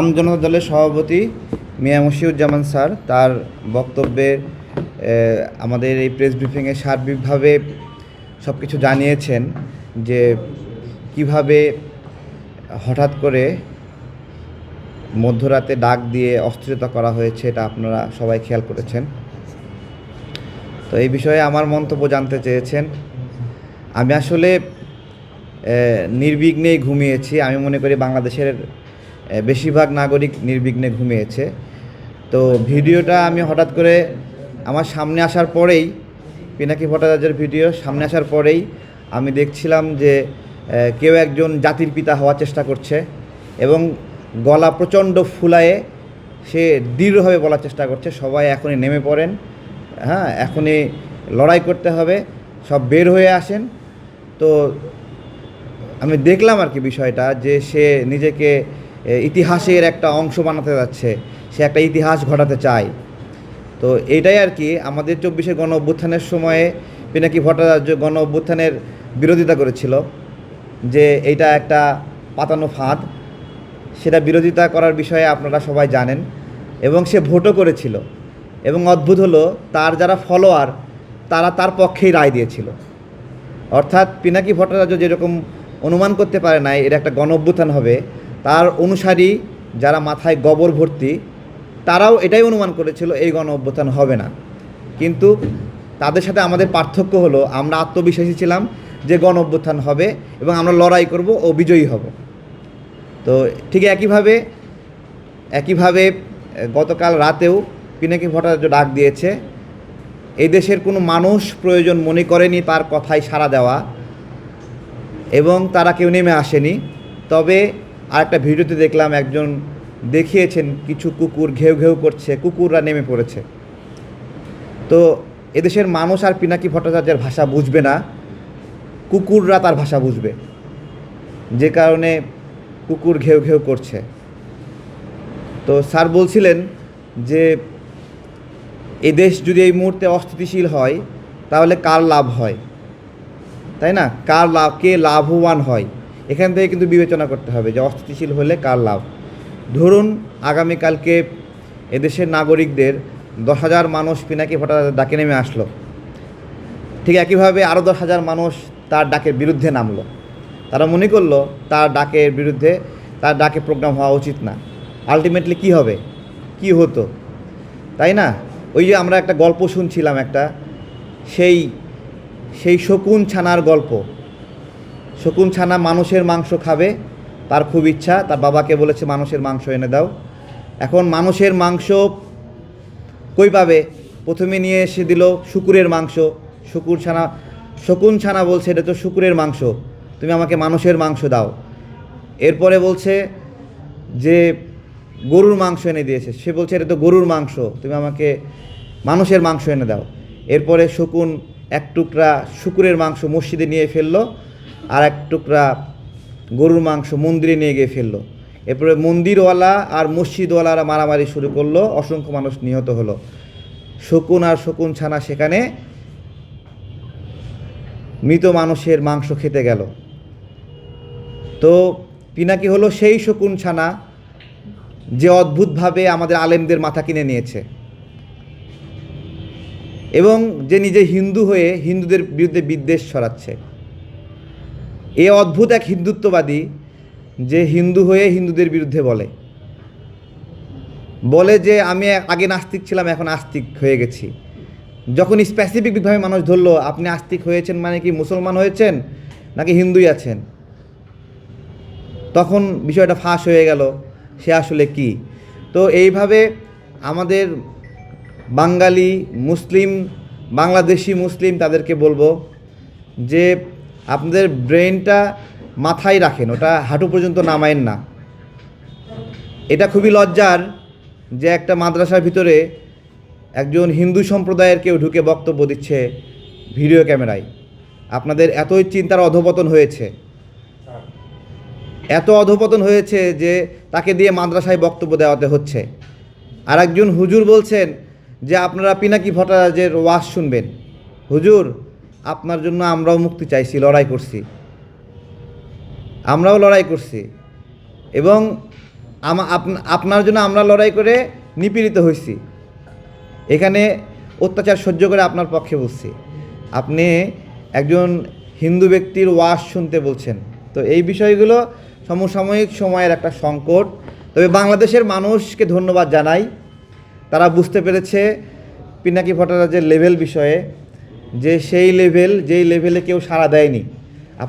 আম জনতা দলের সভাপতি মিয়া মশিউজ্জামান স্যার, তার বক্তব্যে আমাদের এই প্রেস ব্রিফিংয়ে সার্বিকভাবে সব কিছু জানিয়েছেন যে কীভাবে হঠাৎ করে মধ্যরাতে ডাক দিয়ে অস্থিরতা করা হয়েছে এটা আপনারা সবাই খেয়াল করেছেন। তো এই বিষয়ে আমার মন্তব্য জানতে চেয়েছেন। আমি আসলে নির্বিঘ্নেই ঘুমিয়েছি। আমি মনে করি বাংলাদেশের বেশিরভাগ নাগরিক নির্বিঘ্নে ঘুমিয়েছে। তো ভিডিওটা আমি হঠাৎ করে আমার সামনে আসার পরেই, পিনাকি ভট্টাচার্যের ভিডিও সামনে আসার পরেই আমি দেখছিলাম যে কেউ একজন জাতির পিতা হওয়ার চেষ্টা করছে এবং গলা প্রচণ্ড ফুলায়ে সে দৃঢ়ভাবে বলার চেষ্টা করছে, সবাই এখনই নেমে পড়েন হ্যাঁ এখনই লড়াই করতে হবে, সব বের হয়ে আসেন। তো আমি দেখলাম আর কি বিষয়টা যে সে নিজেকে ইতিহাসের একটা অংশ বানাতে যাচ্ছে, সে একটা ইতিহাস ঘটাতে চায়। তো এটাই আর কি, আমাদের চব্বিশে গণ অভ্যুত্থানের সময়ে পিনাকি ভট্টাচার্য গণ অভ্যুত্থানের বিরোধিতা করেছিল, যে এটা একটা পাতানো ফাঁদ। সেটা বিরোধিতা করার বিষয়ে আপনারা সবাই জানেন, এবং সে ভোটও করেছিল। এবং অদ্ভুত হলো, তার যারা ফলোয়ার, তারা তার পক্ষেই রায় দিয়েছিল। অর্থাৎ পিনাকি ভট্টাচার্য যেরকম অনুমান করতে পারে নাই এটা একটা গণ অভ্যুত্থান হবে তার অনুসারী যারা মাথায় গবর ভর্তি, তারাও এটাই অনুমান করেছিল, এই গণ অভ্যুত্থান হবে না। কিন্তু তাদের সাথে আমাদের পার্থক্য হলো, আমরা আত্মবিশ্বাসী ছিলাম যে গণ অভ্যুত্থান হবে এবং আমরা লড়াই করব ও বিজয়ী হব। তো ঠিক একইভাবে একইভাবে গতকাল রাতেও পিনাকি ভট্টাচার্য ডাক দিয়েছে, এই দেশের কোনো মানুষ প্রয়োজন মনে করেনি তার কথায় সাড়া দেওয়া, এবং তারা কেউ নেমে আসেনি। তবে আরেকটা ভিডিওতে দেখলাম একজন দেখিয়েছেন কিছু কুকুর ঘেউ ঘেউ করছে, কুকুররা নেমে পড়েছে। তো এদেশের মানুষ আর পিনাকি ভট্টাচার্যের ভাষা বুঝবে না, কুকুররা তার ভাষা বুঝবে। যে কারণে কুকুর ঘেউ ঘেউ করছে। তো স্যার বলছিলেন যে, এ দেশ যদি এই মুহূর্তে অস্থিতিশীল হয়, তাহলে কার লাভ হয়? তাই না? কার লাভ কে লাভবান হয়? এখান থেকে কিন্তু বিবেচনা করতে হবে যে অস্থিতিশীল হলে কার লাভ? ধরুন আগামীকালকে এদেশের নাগরিকদের দশ হাজার মানুষ পিনাকি ভট্টাচার্যের ডাকে নেমে আসলো। ঠিক একইভাবে আরও দশ হাজার মানুষ তার ডাকের বিরুদ্ধে নামলো। তারা মনে করল তার ডাকের বিরুদ্ধে তার ডাকে প্রোগ্রাম হওয়া উচিত না। আলটিমেটলি কি হবে? কি হতো? তাই না? ওই যে আমরা একটা গল্প শুনছিলাম একটা, সেই সেই শকুন ছানার গল্প। শকুন ছানা মানুষের মাংস খাবে, তার খুব ইচ্ছা, তার বাবাকে বলেছে, মানুষের মাংস এনে দাও। এখন মানুষের মাংস কই পাবে? প্রথমে নিয়ে এসে দিল শুকুরের মাংস। শুকুর ছানা, শকুন ছানা বলছে, এটা তো শুকুরের মাংস, তুমি আমাকে মানুষের মাংস দাও। এরপরে বলছে যে, গরুর মাংস এনে দিয়েছে। সে বলছে, এটা তো গরুর মাংস, তুমি আমাকে মানুষের মাংস এনে দাও। এরপরে শকুন এক টুকরা শুকুরের মাংস মসজিদে নিয়ে ফেলল। আর এক টুকরা গরুর মাংস মন্দিরে নিয়ে গিয়ে ফেলল। এরপরে মন্দিরওয়ালা আর মসজিদওয়ালারা মারামারি শুরু করল, অসংখ্য মানুষ নিহত হলো। শকুন আর শকুন ছানা সেখানে মৃত মানুষের মাংস খেতে গেল। তো পিনাকি হলো সেই শকুন ছানা যে অদ্ভুতভাবে আমাদের আলেমদের মাথা কিনে নিয়েছে। এবং যে নিজে হিন্দু হয়ে হিন্দুদের বিরুদ্ধে বিদ্বেষ ছড়াচ্ছে। এ অদ্ভুত এক হিন্দুত্ববাদী যে হিন্দু হয়ে হিন্দুদের বিরুদ্ধে বলে। বলে যে, আমি আগে নাস্তিক ছিলাম, এখন আস্তিক হয়ে গেছি। যখন স্পেসিফিকভাবে মানুষ ধরলো, আপনি আস্তিক হয়েছেন মানে কি মুসলমান হয়েছেন, নাকি হিন্দুই আছেন? তখন বিষয়টা ফাঁস হয়ে গেল, সে আসলে কি? তো এইভাবে আমাদের বাঙালি, মুসলিম, বাংলাদেশি মুসলিম তাদেরকে বলব যে আপনাদের ব্রেনটা মাথায় রাখেন, ওটা হাঁটু পর্যন্ত নামায়েন না। এটা খুবই লজ্জার যে একটা মাদ্রাসার ভিতরে একজন হিন্দু সম্প্রদায়ের কেউ ঢুকে বক্তব্য দিচ্ছে ভিডিও ক্যামেরায়। আপনাদের এতই চিন্তার অধপতন হয়েছে। এত অধপতন হয়েছে যে তাকে দিয়ে মাদ্রাসায় বক্তব্য দেওয়াতে হচ্ছে। আর একজন হুজুর বলছেন যে, আপনারা পিনাকি ভট্টাচার্যের ওয়াজ শুনবেন। হুজুর আপনার জন্য আমরাও মুক্তি চাইছি, লড়াই করছি। আমরাও লড়াই করছি। এবং আপনার জন্য আমরা লড়াই করে নিপীড়িত হয়েছি এখানে অত্যাচার সহ্য করে আপনার পক্ষে বলছি। আপনি একজন হিন্দু ব্যক্তির ওয়াজ শুনতে বলছেন। তো এই বিষয়গুলো সমসাময়িক সময়ের একটা সংকট। তবে বাংলাদেশের মানুষকে ধন্যবাদ জানাই। তারা বুঝতে পেরেছে পিনাকি ভট্টাচার্যের লেভেল বিষয়ে। যে সেই লেভেল যেই লেভেলে কেউ সাড়া দেয়নি।